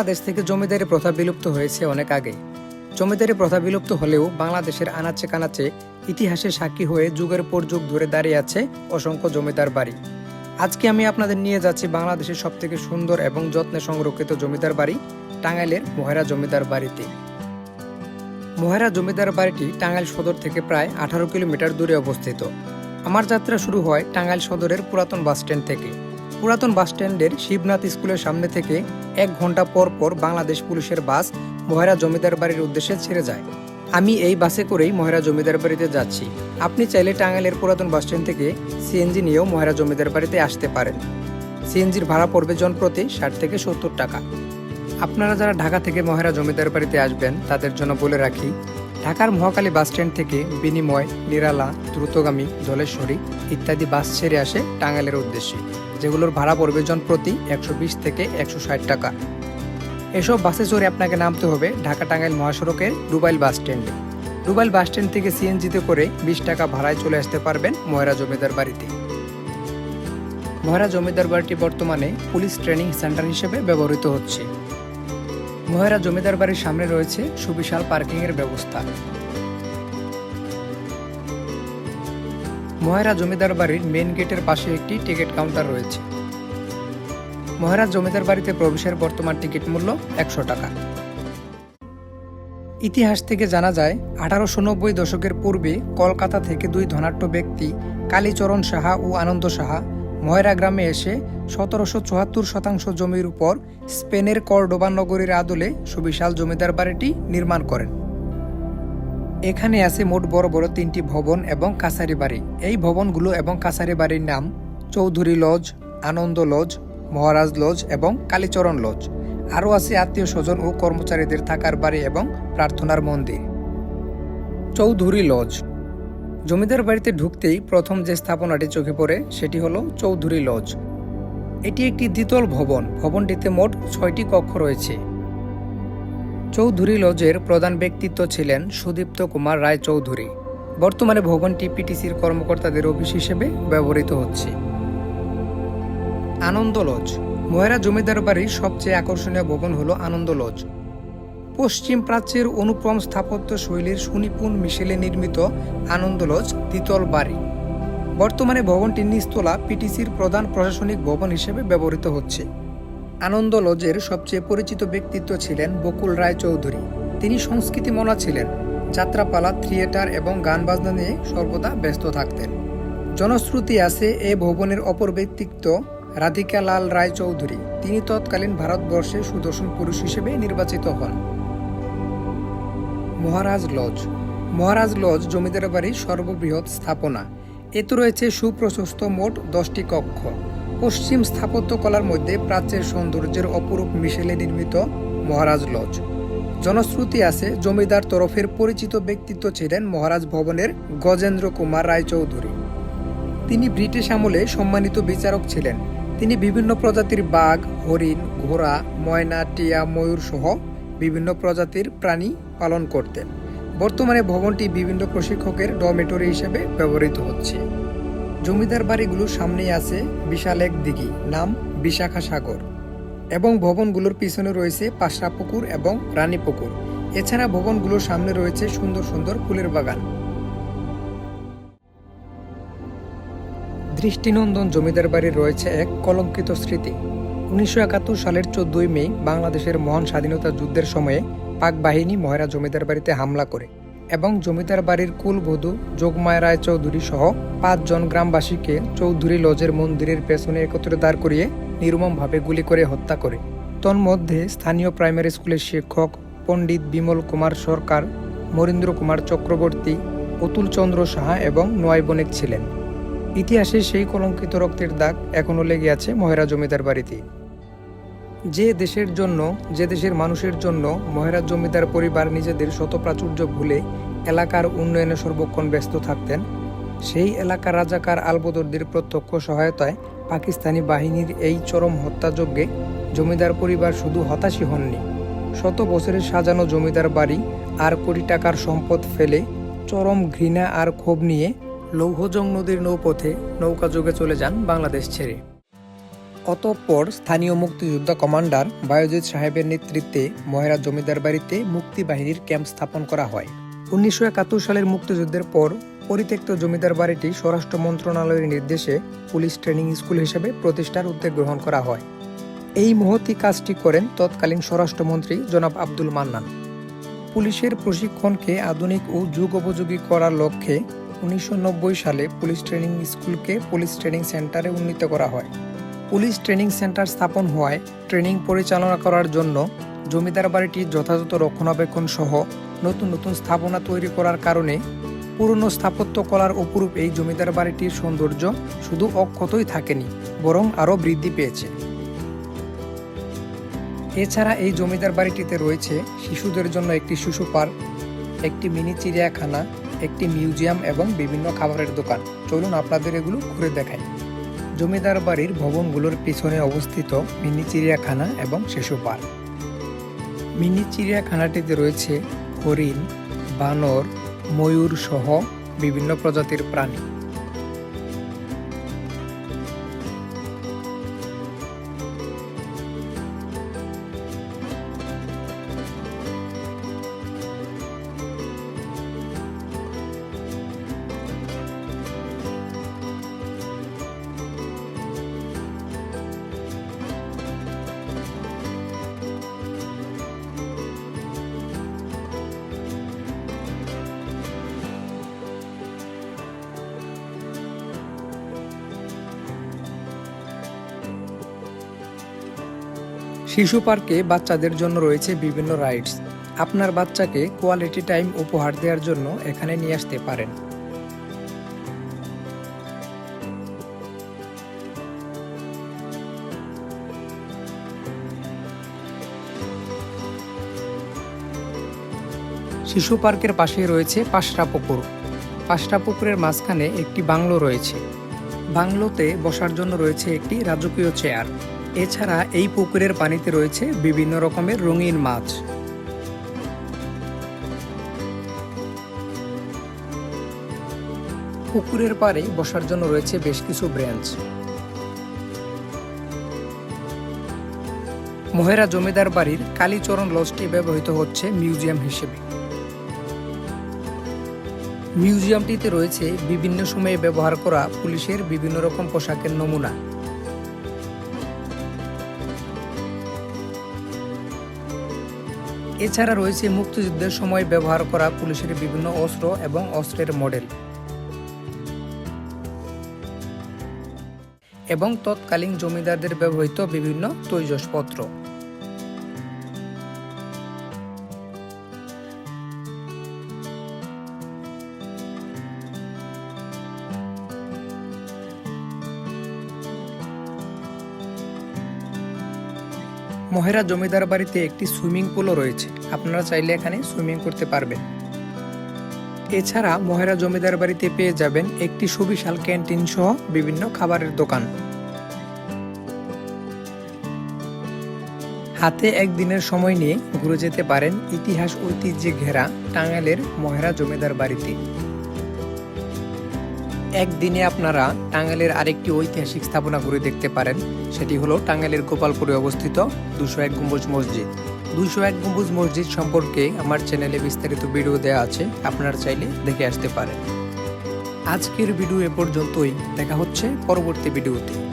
বাংলাদেশ থেকে জমিদারি প্রথা বিলুপ্ত হয়েছে অনেক আগে। জমিদারি প্রথা বিলুপ্ত হলেও বাংলাদেশের আনাচে কানাচে ইতিহাসে সাক্ষী হয়ে যুগের পর যুগ ধরে দাঁড়িয়ে আছে অসংখ্য জমিদার বাড়ি। আজকে আমি আপনাদের নিয়ে যাচ্ছি বাংলাদেশের সবথেকে সুন্দর এবং যত্নে সংরক্ষিত জমিদার বাড়ি, টাঙ্গাইলের মহেরা জমিদার বাড়িতে মহেরা জমিদার বাড়িটি টাঙ্গাইল সদর থেকে প্রায় আঠারো কিলোমিটার দূরে অবস্থিত। আমার যাত্রা শুরু হয় টাঙ্গাইল সদরের পুরাতন বাস স্ট্যান্ড থেকে। পুরাতন বাস স্ট্যান্ডের শিবনাথ স্কুলের সামনে থেকে এক ঘণ্টা পর পর বাংলাদেশ পুলিশের বাস মহেরা জমিদার বাড়ির উদ্দেশ্যে ছেড়ে যায়। আমি এই বাসে করেই মহেরা জমিদার বাড়িতে যাচ্ছি। আপনি চাইলে টাঙ্গাইলের পুরাতন বাস স্ট্যান্ড থেকে সিএনজি নিয়েও মহেরা জমিদার বাড়িতে আসতে পারেন। সিএনজির ভাড়া পড়বে জনপ্রতি ষাট থেকে সত্তর টাকা। আপনারা যারা ঢাকা থেকে মহেরা জমিদার বাড়িতে আসবেন, তাদের জন্য বলে রাখি, ঢাকার মহাকালী বাস স্ট্যান্ড থেকে বিনিময়, নিরালা, দ্রুতগামী, জলেশ্বরী ইত্যাদি বাস ছেড়ে আসে টাঙ্গাইলের উদ্দেশ্যে। যেগুলোর ভাড়া পড়বে জন প্রতি একশো বিশ থেকে একশো ষাট টাকা। এসব বাসে চড়ে আপনাকে নামতে হবে ঢাকা টাঙ্গাইল মহাসড়কের ডুবাইল বাস স্ট্যান্ডে। ডুবাইল বাস স্ট্যান্ড থেকে সিএনজিতে করে বিশ টাকা ভাড়ায় চলে আসতে পারবেন ময়রা জমিদার বাড়িতে। ময়রা জমিদার বাড়িটি বর্তমানে পুলিশ ট্রেনিং সেন্টার হিসেবে ব্যবহৃত হচ্ছে। মহেরা জমিদার বাড়ির সামনে রয়েছে সুবিশাল পার্কিংয়ের ব্যবস্থা। মহেরা জমিদার বাড়ির মেন গেটের পাশে একটি টিকিট কাউন্টার রয়েছে। মহেরা জমিদার বাড়িতে প্রবেশের বর্তমান টিকিট মূল্য একশো টাকা। ইতিহাস থেকে জানা যায়, আঠারোশো নব্বই দশকের পূর্বে কলকাতা থেকে দুই ধনাঢ্য ব্যক্তি কালীচরণ সাহা ও আনন্দ সাহা ময়রা গ্রামে এসে সতেরোশো চুয়াত্তর শতাংশ জমির উপর স্পেনের কর্ডোবা নগরীর আদলে সুবিশাল জমিদার বাড়িটি নির্মাণ করেন। এখানে আছে মোট বড় বড় তিনটি ভবন এবং কাছারি বাড়ি। এই ভবনগুলো এবং কাছারি বাড়ির নাম Chowdhury lodge, Anand lodge, Maharaj lodge এবং কালীচরণ লজ। আরও আছে আত্মীয় স্বজন ও কর্মচারীদের থাকার বাড়ি এবং প্রার্থনার মন্দির। চৌধুরী লজ। জমিদার বাড়িতে ঢুকতেই প্রথম যে স্থাপনাটি চোখে পড়ে সেটি হলো চৌধুরী লজ। এটি একটি দ্বিতল ভবন। ভবনটিতে মোট ছয়টি কক্ষ রয়েছে। চৌধুরী লজের প্রধান ব্যক্তিত্ব ছিলেন সুদীপ্ত কুমার রায় চৌধুরী বর্তমানে ভবনটি পিটিসির কর্মকর্তাদের অফিস হিসেবে ব্যবহৃত হচ্ছে। আনন্দ লজ, ময়রা জমিদার বাড়ির সবচেয়ে আকর্ষণীয় ভবন হল আনন্দ লজ। পশ্চিম প্রাচ্যের অনুপম স্থাপত্য শৈলীর সুনিপুণ মিশেলে নির্মিত আনন্দ লজ দ্বিতল বাড়ি। বর্তমানে ভবনটি নিচতলা পিটিসির প্রধান প্রশাসনিক ভবন হিসেবে ব্যবহৃত হচ্ছে। আনন্দ লজের সবচেয়ে পরিচিত ব্যক্তিত্ব ছিলেন বকুল রায় চৌধুরী তিনি সংস্কৃতি মনা ছিলেন, যাত্রাপালা, থিয়েটার এবং গান বাজনা নিয়ে সর্বদা ব্যস্ত থাকতেন। জনশ্রুতি আছে এ ভবনের অপর ব্যক্তিত্ব রাধিকা লাল রায় চৌধুরী তিনি তৎকালীন ভারতবর্ষে সুদর্শন পুরুষ হিসেবে নির্বাচিত হন। মহারাজ লজ। মহারাজ লজ জমিদার বাড়ির সর্ববৃহৎ স্থাপনা। এতে রয়েছে সুপ্রশস্ত মোট দশটি কক্ষ। পশ্চিম স্থাপত্যকলার মধ্যে প্রাচ্যের সৌন্দর্যের অপরূপ মিশেলে নির্মিত মহারাজ লজ। জনশ্রুতি আছে, জমিদার তরফের পরিচিত ব্যক্তিত্ব ছিলেন মহারাজ ভবনের গজেন্দ্র কুমার রায়চৌধুরী। তিনি ব্রিটিশ আমলে সম্মানিত বিচারক ছিলেন। তিনি বিভিন্ন প্রজাতির বাঘ, হরিণ, ঘোড়া, ময়না, টিয়া, ময়ূর সহ বিভিন্ন প্রজাতির প্রাণী পালন করতেন। বর্তমানে ভবনটি বিভিন্ন প্রশিক্ষকের ডরমেটরি হিসেবে ব্যবহৃত হচ্ছে। জমিদার বাড়িগুলোর সামনেই আছে বিশাল এক দিঘি, নাম বিশাখা সাগর এবং ভবনগুলোর পিছনে রয়েছে পাশরা পুকুর এবং রানী পুকুর। এছাড়া ভবনগুলোর সামনে রয়েছে সুন্দর সুন্দর ফুলের বাগান। দৃষ্টিনন্দন জমিদার বাড়ির রয়েছে এক কলঙ্কিত স্মৃতি। উনিশশো একাত্তর সালের চোদ্দই মে বাংলাদেশের মহান স্বাধীনতা যুদ্ধের সময়ে পাক বাহিনী ময়রা জমিদার বাড়িতে হামলা করে। এবং জমিদার বাড়ির কুলবধূ যোগমায় রায় চৌধুরী সহ পাঁচজন গ্রামবাসীকে চৌধুরী লজের মন্দিরের পেছনে একত্রে দাঁড় করিয়ে নির্মমভাবে গুলি করে হত্যা করে। তন্মধ্যে স্থানীয় প্রাইমারি স্কুলের শিক্ষক পণ্ডিত বিমল কুমার সরকার, মরীন্দ্র কুমার চক্রবর্তী, অতুল চন্দ্র সাহা এবং নয় বণিক ছিলেন। ইতিহাসে সেই কলঙ্কিত রক্তের দাগ এখনও লেগে আছে মহেরা জমিদার বাড়িতে। যে দেশের জন্য, যে দেশের মানুষের জন্য মহেরা জমিদার পরিবার নিজেদের শত প্রাচুর্য ভুলে এলাকার উন্নয়নে সর্বক্ষণ ব্যস্ত থাকতেন, সেই এলাকার রাজাকার আলবদরদের প্রত্যক্ষ সহায়তায় পাকিস্তানি বাহিনীর এই চরম হত্যাযজ্ঞে জমিদার পরিবার শুধু হতাশই হননি। শত বছরের সাজানো জমিদার বাড়ি আর কোটি টাকার সম্পদ ফেলে চরম ঘৃণা আর ক্ষোভ নিয়ে লৌহজং নদীর নৌপথে নৌকা যোগে চলে যান বাংলাদেশ ছেড়ে। অতঃপর স্থানীয় মুক্তিযোদ্ধা কমান্ডার বায়োজিৎ সাহেবের নেতৃত্বে মহেরা জমিদার বাড়িতে মুক্তি বাহিনীর ক্যাম্প স্থাপন করা হয়। উনিশশো একাত্তর সালের মুক্তিযুদ্ধের পর পরিত্যক্ত জমিদার বাড়িটি স্বরাষ্ট্র মন্ত্রণালয়ের নির্দেশে পুলিশ ট্রেনিং স্কুল হিসেবে প্রতিষ্ঠার উদ্যোগ গ্রহণ করা হয়। এই মহতি কাজটি করেন তৎকালীন স্বরাষ্ট্রমন্ত্রী জনাব আব্দুল মান্নান। পুলিশের প্রশিক্ষণকে আধুনিক ও যুগোপযোগী করার লক্ষ্যে উনিশশো নব্বই সালে পুলিশ ট্রেনিং স্কুলকে পুলিশ ট্রেনিং সেন্টারে উন্নীত করা হয়। পুলিশ ট্রেনিং সেন্টার স্থাপন হওয়ায় ট্রেনিং পরিচালনা করার জন্য জমিদার বাড়িটি যথাযথ রক্ষণাবেক্ষণ সহ নতুন নতুন স্থাপনা তৈরি করার কারণে পুরনো স্থাপত্য কলার অপরূপ এই জমিদার বাড়িটির সৌন্দর্য শুধু অক্ষতই থাকেনি, বরং আরও বৃদ্ধি পেয়েছে। এছাড়া এই জমিদার বাড়িটিতে রয়েছে শিশুদের জন্য একটি শিশু পার্ক, একটি মিনি চিড়িয়াখানা, একটি মিউজিয়াম এবং বিভিন্ন খাবারের দোকান। চলুন আপনাদের এগুলো ঘুরে দেখাই। জমিদার বাড়ির ভবনগুলোর পিছনে অবস্থিত মিনি চিড়িয়াখানা এবং শিশু পার্ক। মিনি চিড়িয়াখানাটিতে রয়েছে হরিণ, বানর, ময়ূর সহ বিভিন্ন প্রজাতির প্রাণী। শিশু পার্কে বাচ্চাদের জন্য রয়েছে বিভিন্ন রাইডস। আপনার বাচ্চাকে কোয়ালিটি টাইম উপহার দেওয়ার জন্য এখানে নিয়ে আসতে পারেন। শিশু পার্কের পাশেই রয়েছে পাশরা পুকুর। পাশরা পুকুরের মাঝখানে একটি বাংলো রয়েছে। বাংলোতে বসার জন্য রয়েছে একটি রাজকীয় চেয়ার। এছাড়া এই পুকুরের পানিতে রয়েছে বিভিন্ন রকমের রঙিন মাছ। পুকুরের পাড়ে বসার জন্য রয়েছে বেশ কিছু ব্রেঞ্চ। মহেরা জমিদার বাড়ির কালীচরণ লজটি ব্যবহৃত হচ্ছে মিউজিয়াম হিসেবে। মিউজিয়ামটিতে রয়েছে বিভিন্ন সময়ে ব্যবহার করা পুলিশের বিভিন্ন রকম পোশাকের নমুনা। এছাড়া রয়েছে মুক্তিযুদ্ধের সময় ব্যবহার করা পুলিশের বিভিন্ন অস্ত্র এবং অস্ত্রের মডেল। এবং তৎকালীন জমিদারদের ব্যবহৃত বিভিন্ন তৈজসপত্র। মহেরা জমিদার বাড়িতে একটি সুইমিং পুলও রয়েছে। আপনারা চাইলে এখানে সুইমিং করতে পারবেন। এছাড়া মহেরা জমিদার বাড়িতে পেয়ে যাবেন একটি সুবিশাল ক্যান্টিন সহ বিভিন্ন খাবারের দোকান। হাতে একদিনের সময় নিয়ে ঘুরে যেতে পারেন ইতিহাস ঐতিহ্যে ঘেরা টাঙ্গাইলের মহেরা জমিদার বাড়িতে। একদিনে আপনারা টাঙ্গাইলের আরেকটি ঐতিহাসিক স্থাপনা ঘুরে দেখতে পারেন। সেটি হলো টাঙ্গাইলের গোপালপুরে অবস্থিত দুশো এক গম্বুজ মসজিদ। দুশো এক গম্বুজ মসজিদ সম্পর্কে আমার চ্যানেলে বিস্তারিত ভিডিও দেওয়া আছে, আপনারা চাইলে দেখে আসতে পারেন। আজকের ভিডিও এ পর্যন্তই। দেখা হচ্ছে পরবর্তী ভিডিওতে।